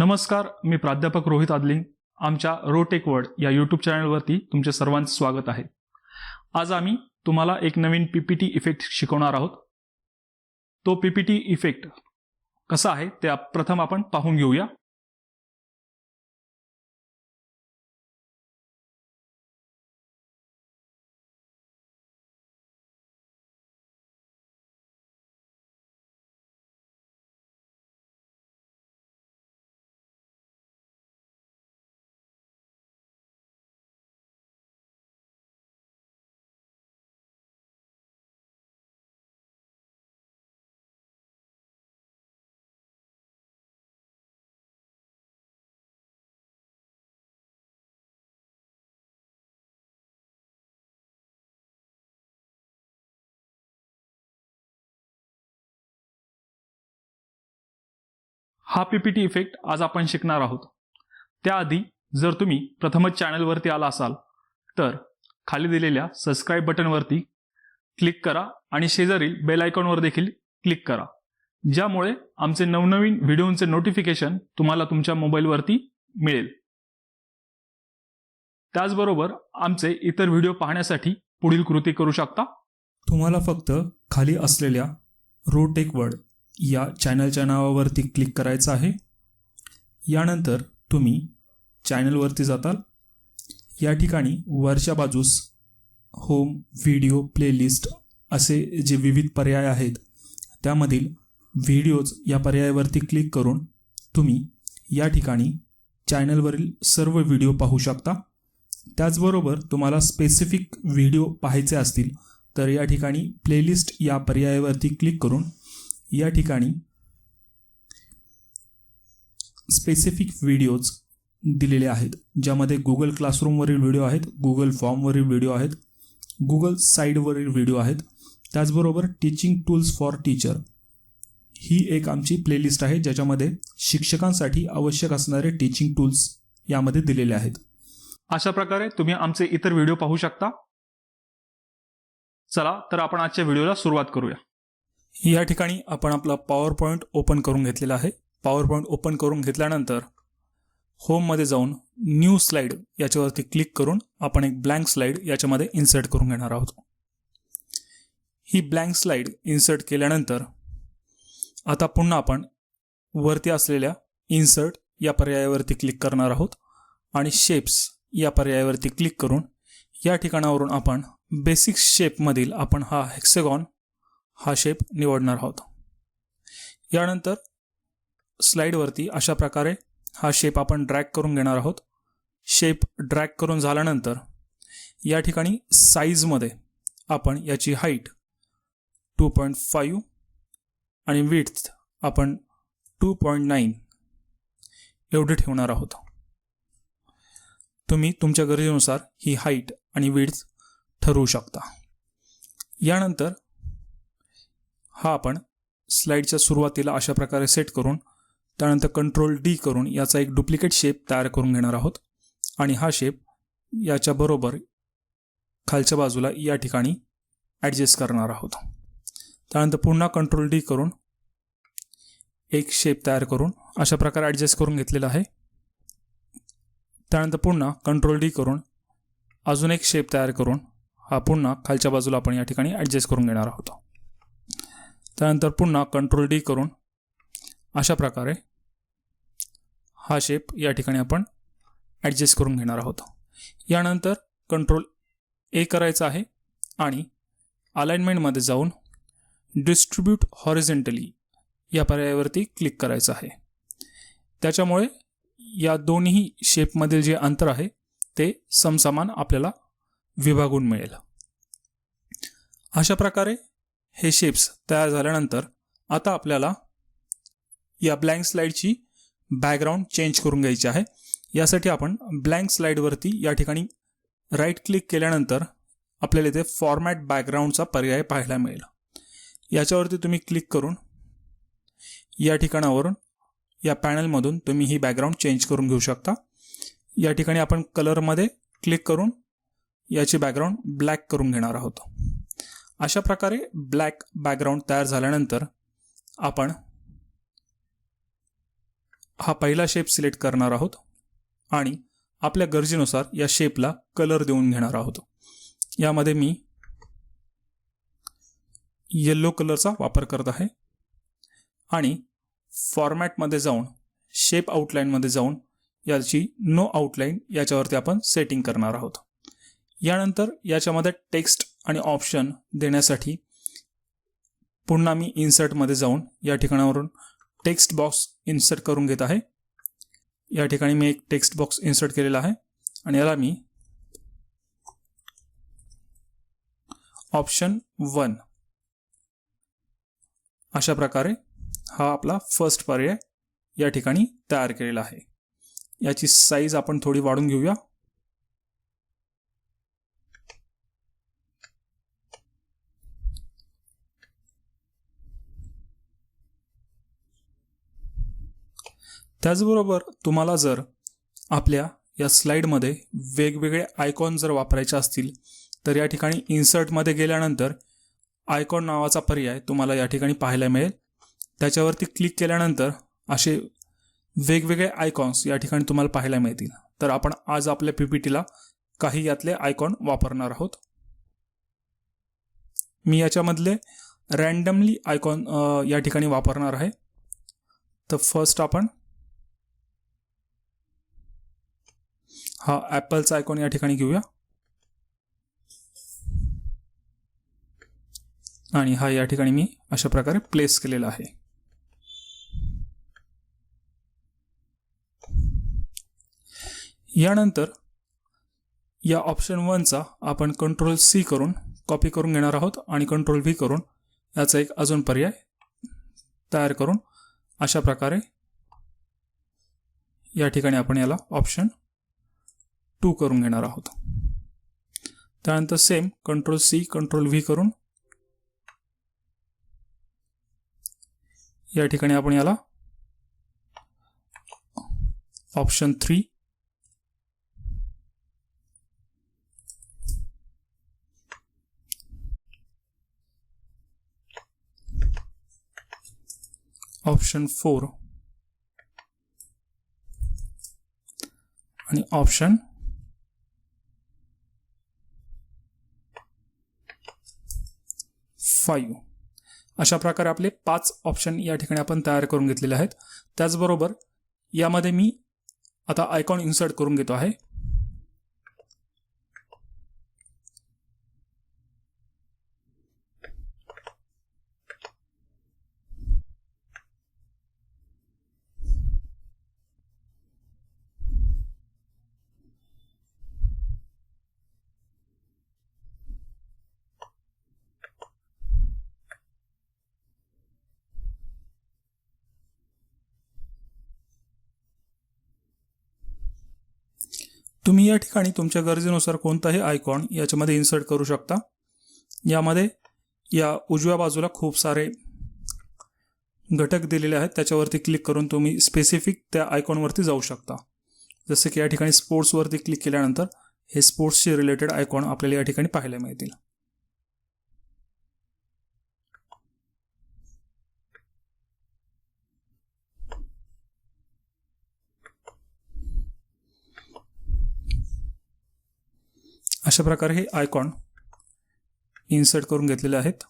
नमस्कार मी प्राध्यापक रोहित आदलिंग आमच्या रोटेक वर्ड या यूट्यूब चॅनलवरती तुमचे सर्वांचे स्वागत आहे. आज आम्ही तुम्हाला एक नवीन पीपीटी इफेक्ट शिकवणार आहोत. तो पीपीटी इफेक्ट कसा आहे ते प्रथम आपण पाहून घेऊया. हा पीपीटी इफेक्ट आज आपण शिकणार आहोत. त्याआधी जर तुम्ही प्रथमच चॅनलवरती आला असाल तर खाली दिलेल्या सबस्क्राईब बटनवरती क्लिक करा आणि शेजारील बेल आयकॉनवर देखील क्लिक करा. ज्यामुळे आमचे नवनवीन व्हिडिओंचे नोटिफिकेशन तुम्हाला तुमच्या मोबाईलवरती मिळेल. त्याचबरोबर आमचे इतर व्हिडिओ पाहण्यासाठी पुढील कृती करू शकता? तुम्हाला फक्त खाली असलेल्या रोटेक वर्ड या चॅनलच्या नावावरती क्लिक करायचं आहे. यानंतर तुम्ही चॅनलवरती जाताल. या ठिकाणी वरच्या बाजूस होम व्हिडिओ प्लेलिस्ट असे जे विविध पर्याय आहेत त्यामधील व्हिडिओज या पर्यायावरती क्लिक करून तुम्ही या ठिकाणी चॅनलवरील सर्व व्हिडिओ पाहू शकता. त्याचबरोबर तुम्हाला स्पेसिफिक व्हिडिओ पाहायचे असतील तर या ठिकाणी प्लेलिस्ट या पर्यायावरती क्लिक करून या ठिकाणी स्पेसिफिक व्हिडिओज दिलेले आहेत ज्यामध्ये गुगल क्लासरूमवरील व्हिडिओ आहेत गुगल फॉर्मवरील व्हिडिओ आहेत गुगल साईडवरील व्हिडिओ आहेत. त्याचबरोबर टीचिंग टूल्स फॉर टीचर ही एक आमची प्लेलिस्ट आहे ज्याच्यामध्ये शिक्षकांसाठी आवश्यक असणारे टीचिंग टूल्स यामध्ये दिलेले आहेत. अशा प्रकारे तुम्ही आमचे इतर व्हिडिओ पाहू शकता. चला तर आपण आजच्या व्हिडिओला सुरुवात करूया. या ठिकाणी आपण आपला पॉवर पॉईंट ओपन करून घेतलेला आहे. पॉवर पॉईंट ओपन करून घेतल्यानंतर होममध्ये जाऊन न्यू स्लाईड याच्यावरती क्लिक करून आपण एक ब्लँक स्लाईड याच्यामध्ये इन्सर्ट करून घेणार आहोत. ही ब्लँक स्लाईड इन्सर्ट केल्यानंतर आता पुन्हा आपण वरती असलेल्या इन्सर्ट या पर्यायावरती क्लिक करणार आहोत आणि शेप्स या पर्यायावरती क्लिक करून या ठिकाणावरून आपण बेसिक शेपमधील आपण हा हेक्सेगॉन हा शेप निवडणार आहोत. यानंतर स्लाईडवरती अशा प्रकारे हा शेप आपण ड्रॅग करून घेणार आहोत. शेप ड्रॅग करून झाल्यानंतर या ठिकाणी साईजमध्ये आपण याची हाईट टू पॉईंट फाईव्ह आणि विड्थ आपण टू पॉईंट नाईन एवढी ठेवणार आहोत. तुम्ही तुमच्या गरजेनुसार ही हाईट आणि विड्थ ठरवू शकता. यानंतर हा आपण स्लाईडच्या सुरुवातीला अशा प्रकारे सेट करून त्यानंतर कंट्रोल डी करून याचा एक डुप्लिकेट शेप तयार करून घेणार आहोत. आणि हा शेप याच्याबरोबर खालच्या बाजूला या ठिकाणी ॲडजस्ट करणार आहोत. त्यानंतर पुन्हा कंट्रोल डी करून एक शेप तयार करून अशा प्रकारे ॲडजस्ट करून घेतलेला आहे. त्यानंतर पुन्हा कंट्रोल डी करून अजून एक शेप तयार करून हा पुन्हा खालच्या बाजूला आपण या ठिकाणी ॲडजस्ट करून घेणार आहोत. त्यानंतर पुन्हा कंट्रोल डी करून अशा प्रकारे हा शेप या ठिकाणी आपण ॲडजस्ट करून घेणार आहोत. यानंतर कंट्रोल ए करायचं आहे आणि अलाइनमेंटमध्ये जाऊन डिस्ट्रीब्यूट हॉरिझेंटली या पर्यायावरती क्लिक करायचं आहे. त्याच्यामुळे या दोन्ही शेपमधील जे अंतर आहे ते समसमान आपल्याला विभागून मिळेल. अशा प्रकारे हे शेप्स तयार झाल्यानंतर आता आपल्याला या ब्लँक स्लाईडची बॅकग्राऊंड चेंज करून घ्यायची आहे. यासाठी आपण ब्लँक स्लाईडवरती या ठिकाणी राईट क्लिक केल्यानंतर आपल्याला इथे फॉर्मॅट बॅकग्राऊंडचा पर्याय पाहायला मिळेल. याच्यावरती तुम्ही क्लिक करून या ठिकाणावरून या पॅनलमधून तुम्ही ही बॅकग्राऊंड चेंज करून घेऊ शकता. या ठिकाणी आपण कलरमध्ये क्लिक करून याची बॅकग्राऊंड ब्लॅक करून घेणार आहोत. अशा प्रकारे ब्लॅक बॅकग्राऊंड तयार झाल्यानंतर आपण हा पहिला शेप सिलेक्ट करणार आहोत आणि आपल्या गरजेनुसार या शेपला कलर देऊन घेणार आहोत. यामध्ये मी येल्लो कलरचा वापर करत आहे आणि फॉर्मॅटमध्ये जाऊन शेप आउटलाईनमध्ये जाऊन याची नो आउटलाईन याच्यावरती आपण सेटिंग करणार आहोत. यानंतर याच्यामध्ये टेक्स्ट आणि ऑप्शन देण्यासाठी पुन्हा मी इन्सर्टमध्ये जाऊन या ठिकाणावरून टेक्स्ट बॉक्स इन्सर्ट करून घेत आहे. या ठिकाणी मी एक टेक्स्ट बॉक्स इन्सर्ट केलेला आहे आणि याला मी ऑप्शन वन. अशा प्रकारे हा आपला फर्स्ट पर्याय या ठिकाणी तयार केलेला आहे. याची साईज आपण थोडी वाढून घेऊया. त्याचबरोबर तुम्हाला जर आपल्या या स्लाईडमध्ये वेगवेगळे आयकॉन जर वापरायचे असतील तर या ठिकाणी इन्सर्टमध्ये गेल्यानंतर आयकॉन नावाचा पर्याय तुम्हाला या ठिकाणी पाहायला मिळेल. त्याच्यावरती क्लिक केल्यानंतर असे वेगवेगळे आयकॉन्स या ठिकाणी तुम्हाला पाहायला मिळतील. तर आपण आज आपल्या पी पी टीला काही यातले आयकॉन वापरणार आहोत. मी याच्यामधले रँडमली आयकॉन या ठिकाणी वापरणार आहे. तर फर्स्ट आपण हा ॲपलचा आयकॉन या ठिकाणी घेऊया. आणि हा या ठिकाणी मी अशा प्रकारे प्लेस केलेला आहे. यानंतर या ऑप्शन वनचा आपण कंट्रोल सी करून कॉपी करून घेणार आहोत आणि कंट्रोल व्ही करून याचा एक अजून पर्याय तयार करून अशा प्रकारे या ठिकाणी आपण याला ऑप्शन टू करून घेणार आहोत. त्यानंतर same control C control V करून या ठिकाणी आपण याला ऑप्शन थ्री ऑप्शन फोर आणि ऑप्शन फाईव्ह. अशा प्रकारे आपले पाच ऑप्शन या ठिकाणी आपण तयार करून घेतलेले आहेत. त्याचबरोबर यामध्ये मी आता आयकॉन इन्सर्ट करून घेतो आहे. तुम्ही या ठिकाणी तुमच्या गरजेनुसार कोणताही आयकॉन याच्यामध्ये इन्सर्ट करू शकता. यामध्ये या उजव्या बाजूला खूप सारे घटक दिलेले आहेत. त्याच्यावरती क्लिक करून तुम्ही स्पेसिफिक त्या आयकॉनवरती जाऊ शकता. जसे की या ठिकाणी स्पोर्ट्सवरती क्लिक केल्यानंतर हे स्पोर्ट्सशी रिलेटेड आयकॉन आपल्याला या ठिकाणी पाहायला मिळतील. अशा प्रकारे हे आयकॉन इन्सर्ट करून घेतलेले आहेत.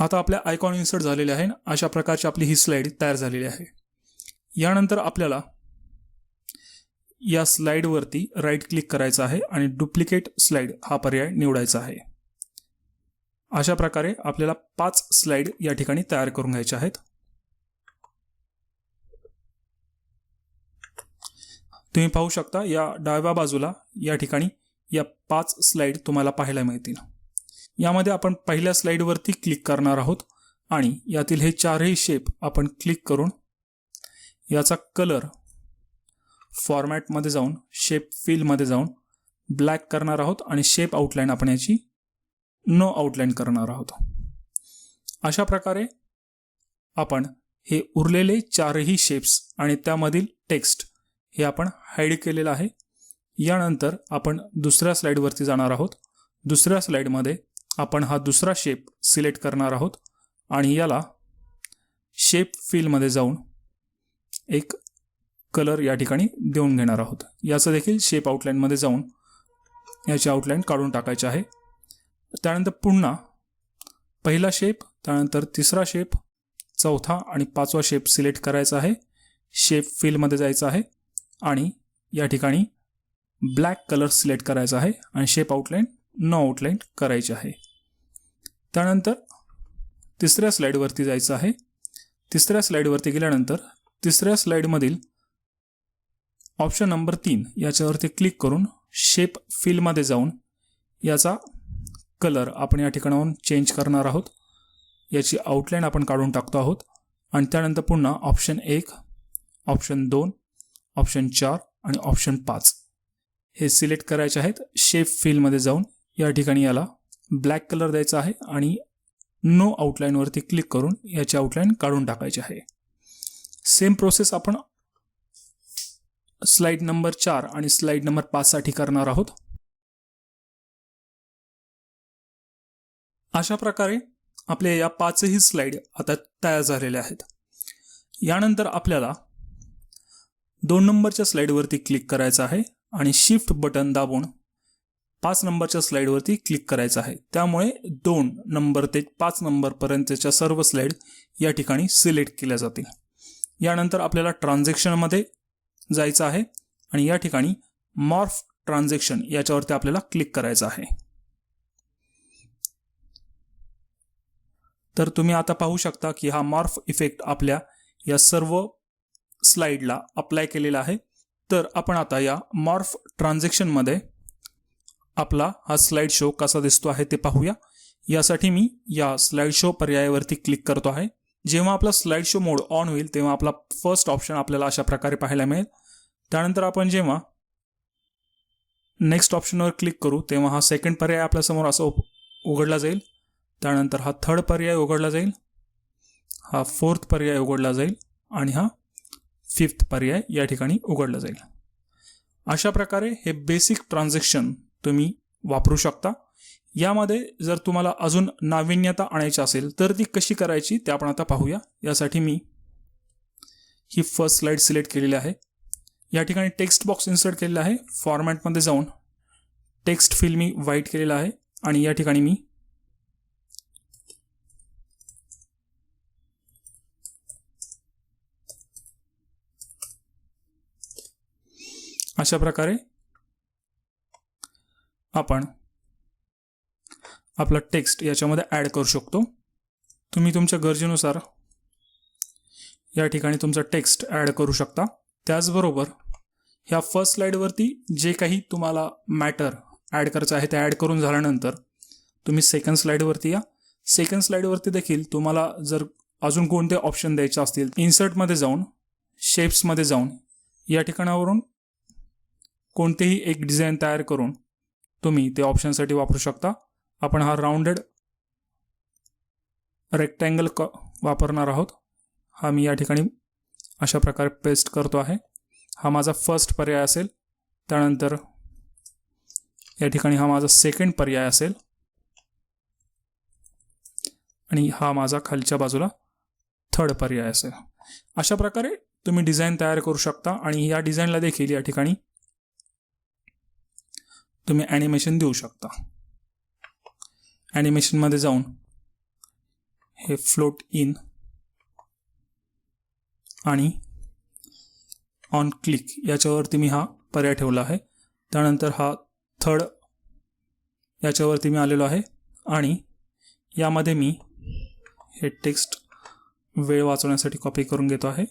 आता आपल्या आयकॉन इन्सर्ट झालेले आहे अशा प्रकारची आपली ही स्लाईड तयार झालेली आहे. यानंतर आपल्याला या स्लाईडवरती राईट क्लिक करायचं आहे आणि डुप्लिकेट स्लाईड हा पर्याय निवडायचा आहे. अशा प्रकारे आपल्याला पाच स्लाइड या ठिकाणी तयार करून घ्यायच्या आहेत. तुम्ही पाहू शकता या डाव्या बाजूला या ठिकाणी या पाच स्लाइड तुम्हाला पाहायला मिळतील. यामध्ये आपण पहिल्या स्लाइडवरती क्लिक करणार आहोत आणि यातील हे चारही शेप आपण क्लिक करून याचा कलर फॉर्मॅटमध्ये जाऊन शेप फिलमध्ये जाऊन ब्लॅक करणार आहोत आणि शेप आउटलाईन आपण याची नो आउटलाईन करणार आहोत. अशा प्रकारे आपण हे उरलेले चारही शेप्स आणि त्यामधील टेक्स्ट हे आपण हाईड केलेलं आहे. यानंतर आपण दुसऱ्या स्लाईडवरती जाणार आहोत. दुसऱ्या स्लाईडमध्ये आपण हा दुसरा शेप सिलेक्ट करणार आहोत आणि याला शेप फिलमध्ये जाऊन एक कलर या ठिकाणी देऊन घेणार आहोत. याचं देखील शेप आउटलाईनमध्ये जाऊन याची आउटलाईन काढून टाकायची आहे. त्यानंतर पुन्हा पहिला शेप त्यानंतर तिसरा शेप चौथा आणि पाचवा शेप सिलेक्ट करायचा आहे. शेप फिलमध्ये जायचं आहे आणि या ठिकाणी ब्लॅक कलर सिलेक्ट करायचा आहे आणि शेप आउटलाईन नो आउटलाईन करायची आहे. त्यानंतर तिसऱ्या स्लाईडवरती जायचं आहे. तिसऱ्या स्लाईडवरती गेल्यानंतर तिसऱ्या स्लाईडमधील ऑप्शन नंबर तीन याच्यावरती क्लिक करून शेप फिलमध्ये जाऊन याचा कलर आपण या ठिकाणाहून चेंज करणार आहोत. याची आउटलाईन आपण काढून टाकतो आहोत. आणि त्यानंतर पुन्हा ऑप्शन एक ऑप्शन दोन ऑप्शन चार आणि ऑप्शन पाच. हे सिलेक्ट करायचे आहेत. शेप फिलमध्ये जाऊन या ठिकाणी याला ब्लॅक कलर द्यायचा आहे आणि नो आउटलाईनवरती क्लिक करून याची आउटलाईन काढून टाकायची आहे. सेम प्रोसेस आपण स्लाईड नंबर चार आणि स्लाईड नंबर पाचसाठी करणार आहोत. अशा प्रकारे आपल्या या पाचही स्लाईड आता तयार झालेल्या आहेत. यानंतर आपल्याला दोन नंबरच्या स्लाईडवरती क्लिक करायचं आहे आणि शिफ्ट बटन दाबून पाच नंबरच्या स्लाईडवरती क्लिक करायचं आहे. त्यामुळे दोन नंबर ते पाच नंबरपर्यंतच्या सर्व स्लाईड या ठिकाणी सिलेक्ट केल्या जातील. यानंतर आपल्याला ट्रान्झॅक्शनमध्ये जायचं आहे आणि या ठिकाणी मॉर्फ ट्रान्झॅक्शन याच्यावरती आपल्याला क्लिक करायचं आहे. तर तुम्ही आता पाहू शकता की हा मॉर्फ इफेक्ट आपल्या या सर्व स्लाईडला अप्लाय केलेला आहे. तर आपण आता या मॉर्फ ट्रान्झॅक्शनमध्ये आपला हा स्लाईड शो कसा दिसतो आहे ते पाहूया. यासाठी मी या स्लाईड शो पर्यायावरती क्लिक करतो आहे. जेव्हा आपला स्लाईड शो मोड ऑन होईल तेव्हा आपला फर्स्ट ऑप्शन आपल्याला अशा प्रकारे पाहायला मिळेल. त्यानंतर आपण जेव्हा नेक्स्ट ऑप्शनवर क्लिक करू तेव्हा हा सेकंड पर्याय आपल्यासमोर असा उघडला जाईल. त्यानंतर हा थर्ड पर्याय उघडला जाईल. हा फोर्थ पर्याय उघडला जाईल आणि हा फिफ्थ पर्याय या ठिकाणी उघडला जाईल. अशा प्रकारे हे बेसिक ट्रान्झॅक्शन तुम्ही वापरू शकता. यामध्ये जर तुम्हाला अजून नाविन्यता आणायची असेल तर ती कशी करायची ते आपण आता पाहूया. यासाठी मी ही फर्स्ट स्लाईड सिलेक्ट केलेली आहे. या ठिकाणी टेक्स्ट बॉक्स इन्सर्ट केलेला आहे. फॉर्मॅटमध्ये जाऊन टेक्स्ट फील मी व्हाईट केलेला आहे आणि या ठिकाणी मी अशा प्रकारे आपण आपला टेक्स्ट याच्यामध्ये ॲड करू शकतो. तुम्ही तुमच्या गरजेनुसार या ठिकाणी तुमचा टेक्स्ट ॲड करू शकता. त्याचबरोबर ह्या फर्स्ट स्लाईडवरती जे काही तुम्हाला मॅटर ॲड करायचं आहे ते ॲड करून झाल्यानंतर तुम्ही सेकंड स्लाईडवरती या. सेकंड स्लाईडवरती देखील तुम्हाला जर अजून कोणते ऑप्शन द्यायचे असतील इन्सर्टमध्ये जाऊन शेप्समध्ये जाऊन या ठिकाणावरून कोणतेही एक डिझाईन तयार करून तुम्ही ते ऑप्शनसाठी वापरू शकता. आपण हा राऊंडेड रेक्टँगल क वापरणार आहोत. हा मी या ठिकाणी अशा प्रकारे पेस्ट करतो आहे. हा माझा फर्स्ट पर्याय असेल. त्यानंतर या ठिकाणी हा माझा सेकंड पर्याय असेल. आणि हा माझा खालच्या बाजूला थर्ड पर्याय असेल. अशा प्रकारे तुम्ही डिझाईन तयार करू शकता आणि या डिझाईनला देखील या ठिकाणी तुम्ही ॲनिमेशन देऊ शकता. ॲनिमेशनमध्ये जाऊन हे फ्लोट इन आणि ऑन क्लिक याच्यावरती मी हा पर्याय ठेवला आहे. त्यानंतर हा थर्ड याच्यावरती मी आलेलो आहे आणि यामध्ये मी हे टेक्स्ट वेळ वाचवण्यासाठी कॉपी करून घेतो आहे.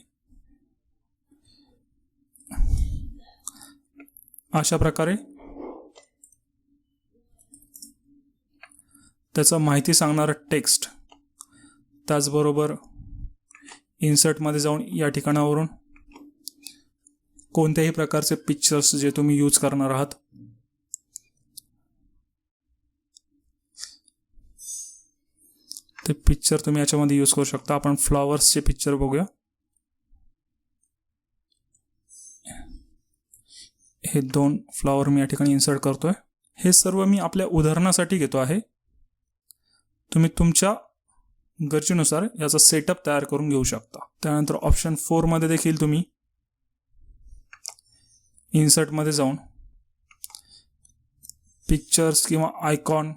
अशा प्रकारे त्याचं माहिती सांगणारं टेक्स्ट. त्याचबरोबर इन्सर्टमध्ये जाऊन या ठिकाणावरून कोणत्याही प्रकारचे पिक्चर्स जे तुम्ही यूज करणार आहात. ते पिक्चर तुम्ही याच्यामध्ये यूज करू शकता. आपण फ्लॉवर्सचे पिक्चर बघूया. हे दोन फ्लॉवर मी या ठिकाणी इन्सर्ट करतोय. हे सर्व मी आपल्या उदाहरणासाठी घेतो आहे. तुम्ही तुमच्या गरजेनुसार याचा सेटअप तयार करून घेऊ शकता. त्यानंतर ऑप्शन फोरमध्ये देखील तुम्ही इन्सर्टमध्ये जाऊन पिक्चर्स किंवा आयकॉन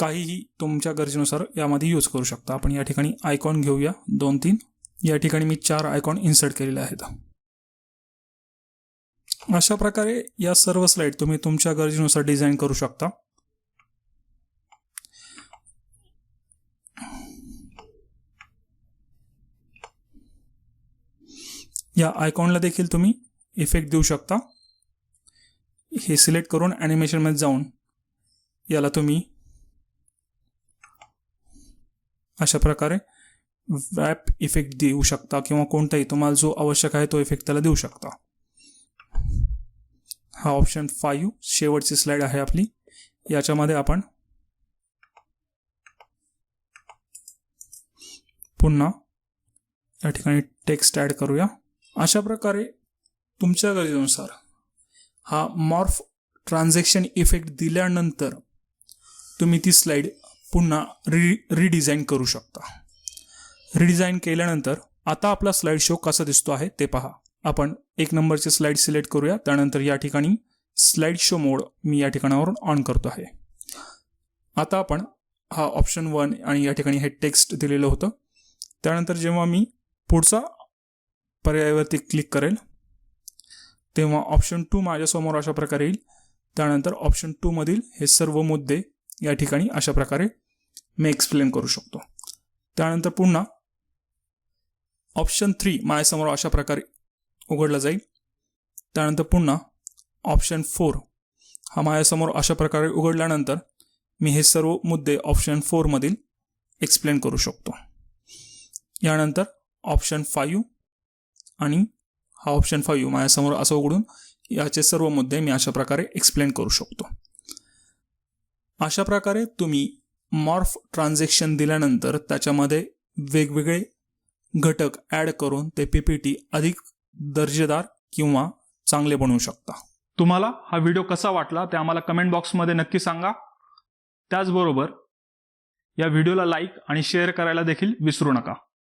काहीही तुमच्या गरजेनुसार यामध्ये यूज करू शकता. आपण या ठिकाणी आयकॉन घेऊया. दोन तीन. या ठिकाणी मी चार आयकॉन इन्सर्ट केलेले आहेत. अशा प्रकारे या सर्व स्लाईड तुम्ही तुमच्या गरजेनुसार डिझाईन करू शकता. या आयकॉनला देखील तुम्ही इफेक्ट देऊ शकता. हे सिलेक्ट करून ॲनिमेशनमध्ये जाऊन याला तुम्ही अशा प्रकारे वॅप इफेक्ट देऊ शकता किंवा कोणताही तुम्हाला जो आवश्यक आहे तो इफेक्ट त्याला देऊ शकता. हा ऑप्शन फाईव्ह शेवटची स्लाईड आहे आपली. याच्यामध्ये आपण पुन्हा या ठिकाणी टेक्स्ट ॲड करूया. अशा प्रकारे तुमच्या गरजेनुसार हा मॉर्फ ट्रान्झॅक्शन इफेक्ट दिल्यानंतर तुम्ही ती स्लाईड पुन्हा रि रिडिझाईन करू शकता. रिडिझाईन केल्यानंतर आता आपला स्लाईड शो कसा दिसतो आहे ते पहा. आपण एक नंबरचे स्लाईड सिलेक्ट करूया. त्यानंतर या ठिकाणी स्लाईड शो मोड मी या ठिकाणावरून ऑन करतो आहे. आता आपण हा ऑप्शन वन आणि या ठिकाणी हे टेक्स्ट दिलेलं होतं. त्यानंतर जेव्हा मी पुढचा पर्यायावरती क्लिक करेल. तेव्हा ऑप्शन टू माझ्यासमोर अशा प्रकारे येईल. त्यानंतर ऑप्शन टूमधील हे सर्व मुद्दे या ठिकाणी अशा प्रकारे मी एक्सप्लेन करू शकतो. त्यानंतर पुन्हा ऑप्शन थ्री माझ्यासमोर अशा प्रकारे उघडला जाईल. त्यानंतर पुन्हा ऑप्शन फोर हा माझ्यासमोर अशा प्रकारे उघडल्यानंतर मी हे सर्व मुद्दे ऑप्शन फोरमधील एक्सप्लेन करू शकतो. यानंतर ऑप्शन फाईव्ह आणि हा ऑप्शन फाईव्ह माझ्यासमोर असं उघडून याचे सर्व मुद्दे मी अशा प्रकारे एक्सप्लेन करू शकतो. अशा प्रकारे तुम्ही मॉर्फ ट्रान्झॅक्शन दिल्यानंतर त्याच्यामध्ये वेगवेगळे घटक ॲड करून ते पी पी टी अधिक दर्जेदार किंवा चांगले बनवू शकता. तुम्हाला हा व्हिडिओ कसा वाटला ते आम्हाला कमेंट बॉक्समध्ये नक्की सांगा. त्याचबरोबर या व्हिडिओला लाईक आणि शेअर करायला देखील विसरू नका.